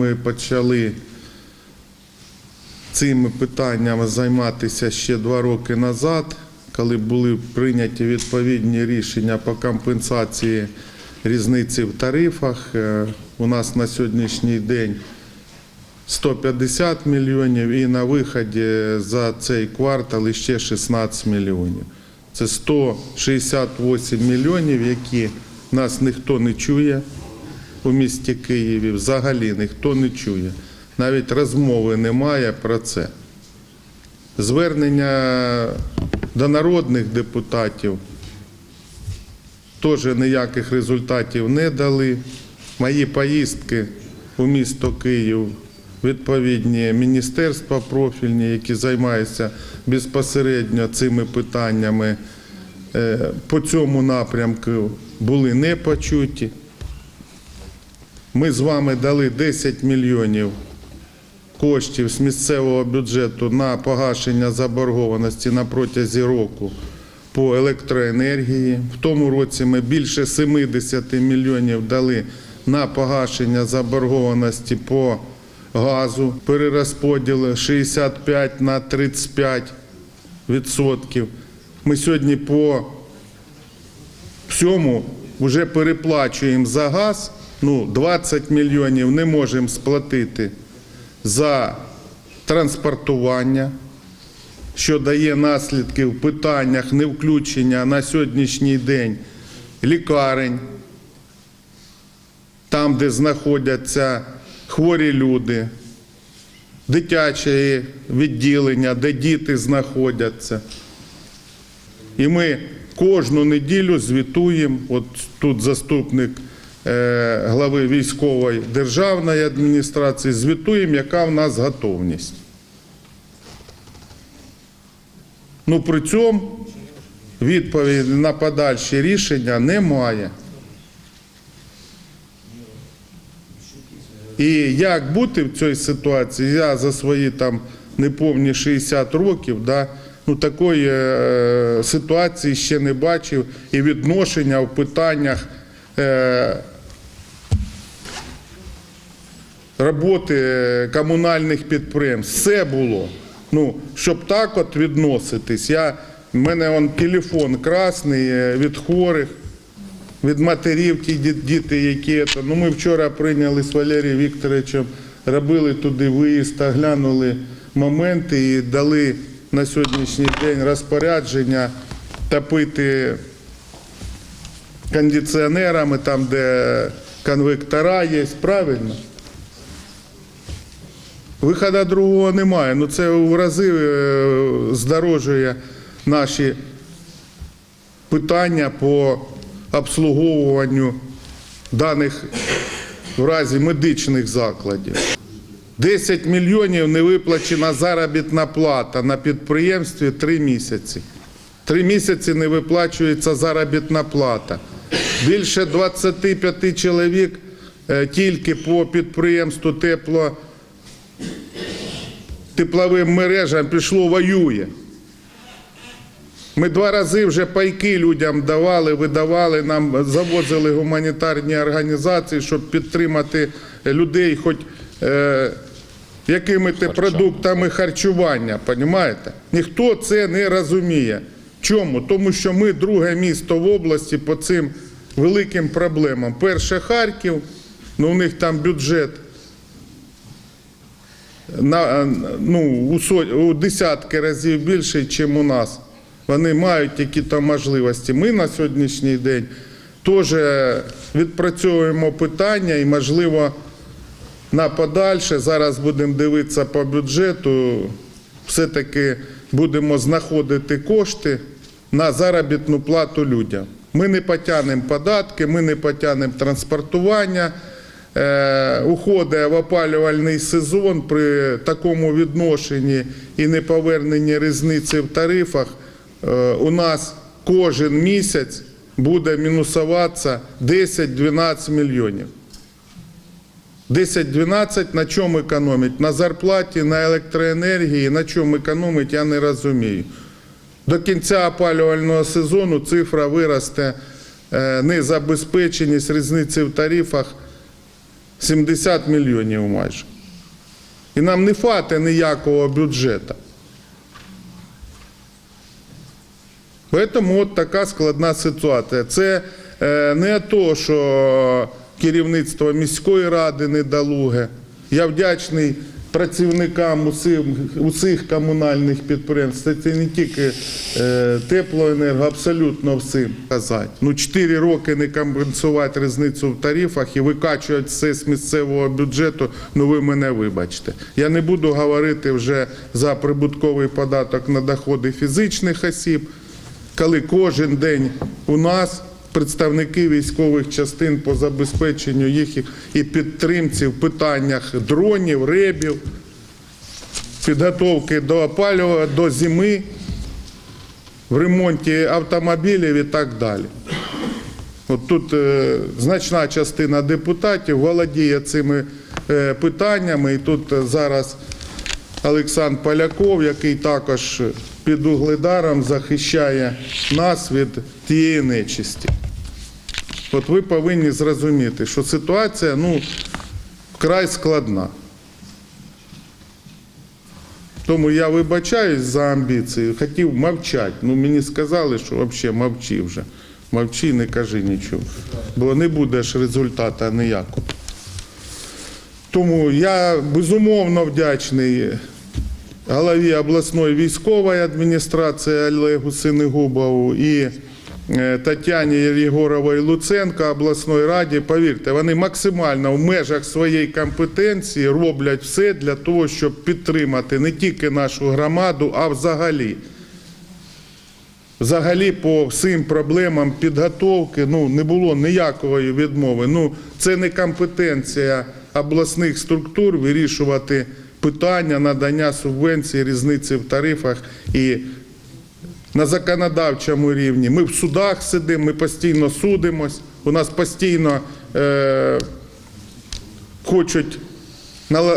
ми почали цими питаннями займатися ще два роки назад, коли були прийняті відповідні рішення по компенсації різниці в тарифах. Е, У нас на сьогоднішній день 150 мільйонів і на виході за цей квартал ще 16 мільйонів. Це 168 мільйонів, які нас ніхто не чує у місті Києві, взагалі ніхто не чує. Навіть розмови немає про це. Звернення до народних депутатів теж ніяких результатів не дали. Мої поїздки у місто Київ, відповідні міністерства профільні, які займаються безпосередньо цими питаннями, е, по цьому напрямку були не почуті. Ми з вами дали 10 мільйонів коштів з місцевого бюджету на погашення заборгованості на протязі року по електроенергії. В тому році ми більше 70 мільйонів дали на погашення заборгованості по газу, перерозподіли 65 на 35 відсотків. Ми сьогодні по всьому вже переплачуємо за газ, ну 20 мільйонів не можемо сплатити за транспортування, що дає наслідки в питаннях невключення на сьогоднішній день лікарень, там, де знаходяться хворі люди, дитяче відділення, де діти знаходяться. І ми кожну неділю звітуємо, от тут заступник глави військової державної адміністрації, звітуємо, яка в нас готовність. Ну, при цьому відповіді на подальші рішення немає. І як бути в цій ситуації, я за свої там неповні 60 років, да, ну такої е, ситуації ще не бачив і відношення в питаннях е, роботи е, комунальних підприємств. Все було. Ну, щоб так от відноситись, я, в мене он телефон красний е, від хворих від матерів, ті діти, які це. Ну, ми вчора прийняли з Валерієм Вікторовичем, робили туди виїзд, оглянули моменти і дали на сьогоднішній день розпорядження топити кондиціонерами, там, де конвектора є, правильно? Виходу другого немає. Ну це в рази е, здорожує наші питання по обслуговуванню даних в разі медичних закладів. 10 мільйонів не виплачена заробітна плата на підприємстві 3 місяці. Три місяці не виплачується заробітна плата. Більше 25 чоловік е, тільки по підприємству тепло, тепловим мережам пішло воює. Ми два рази вже пайки людям давали, видавали, нам завозили гуманітарні організації, щоб підтримати людей, хоч е, якими-то продуктами харчування, понімаєте? Ніхто це не розуміє. Чому? Тому що ми друге місто в області по цим великим проблемам. Перше Харків, ну у них там бюджет на, ну, у, со- у десятки разів більший, ніж у нас. Вони мають якісь можливості. Ми на сьогоднішній день теж відпрацьовуємо питання і, можливо, на подальше. Зараз будемо дивитися по бюджету. Все-таки будемо знаходити кошти на заробітну плату людям. Ми не потягнемо податки, ми не потягнемо транспортування. Е, уходить в опалювальний сезон при такому відношенні і неповерненні різниці в тарифах. е, у нас кожен місяць буде мінусуватися 10-12 мільйонів. 10-12 на чому економить? На зарплаті, на електроенергії, на чому економить, я не розумію. До кінця опалювального сезону цифра виросте е, незабезпеченість різниці в тарифах 70 мільйонів майже. І нам не хватить ніякого бюджету. Тому от така складна ситуація. Це е, не то, що керівництво міської ради недолуге. Я вдячний працівникам усіх, усіх комунальних підприємств. Це не тільки е, теплоенерго, абсолютно всім казати. Ну, 4 роки не компенсувати різницю в тарифах і викачувати все з місцевого бюджету, ну ви мене вибачте. Я не буду говорити вже за прибутковий податок на доходи фізичних осіб коли кожен день у нас представники військових частин по забезпеченню їх і підтримці в питаннях дронів, ребів, підготовки до опалювання, до зими, в ремонті автомобілів і так далі. От тут е, значна частина депутатів володіє цими е, питаннями, і тут зараз Олександр Поляков, який також під угледаром захищає нас від тієї нечисті. От ви повинні зрозуміти, що ситуація ну, вкрай складна. Тому я вибачаюсь за амбіції, хотів мовчати. Ну мені сказали, що взагалі мовчи вже. Мовчи, не кажи нічого. Бо не буде результату ніякого. Тому я безумовно вдячний голові обласної військової адміністрації Олегу Синегубову і Тетяні Єгорової Луценко обласної раді. Повірте, вони максимально в межах своєї компетенції роблять все для того, щоб підтримати не тільки нашу громаду, а взагалі. Взагалі по всім проблемам підготовки ну, не було ніякої відмови. Ну, це не компетенція обласних структур вирішувати питання надання субвенцій, різниці в тарифах і на законодавчому рівні. Ми в судах сидимо, ми постійно судимось, у нас постійно е, хочуть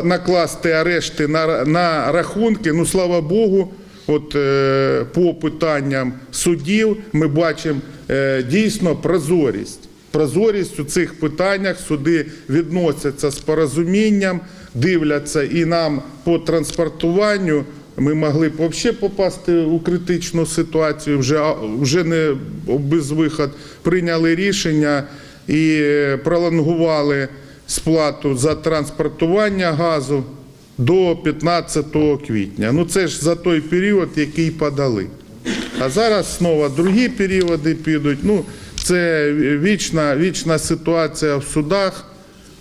накласти арешти на, на рахунки. Ну, слава Богу, от е, по питанням судів ми бачимо е, дійсно прозорість. Прозорість у цих питаннях суди відносяться з порозумінням, дивляться і нам по транспортуванню. Ми могли б взагалі попасти у критичну ситуацію, вже, вже не без виход. Прийняли рішення і е, пролонгували сплату за транспортування газу до 15 квітня. Ну це ж за той період, який подали. А зараз знову другі періоди підуть. Ну, це вічна, вічна ситуація в судах.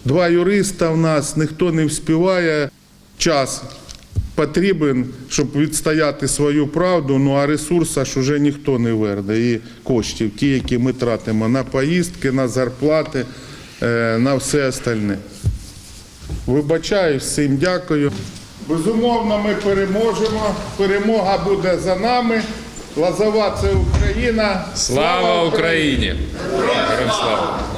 Два юриста в нас, ніхто не вспіває. Час потрібен, щоб відстояти свою правду, ну а ресурсу ж вже ніхто не верде. І коштів, ті, які ми тратимо на поїздки, на зарплати, е, на все остальне. Вибачаю, всім дякую. Безумовно, ми переможемо. Перемога буде за нами. Лазова це Україна. Слава Україні! Героям слава!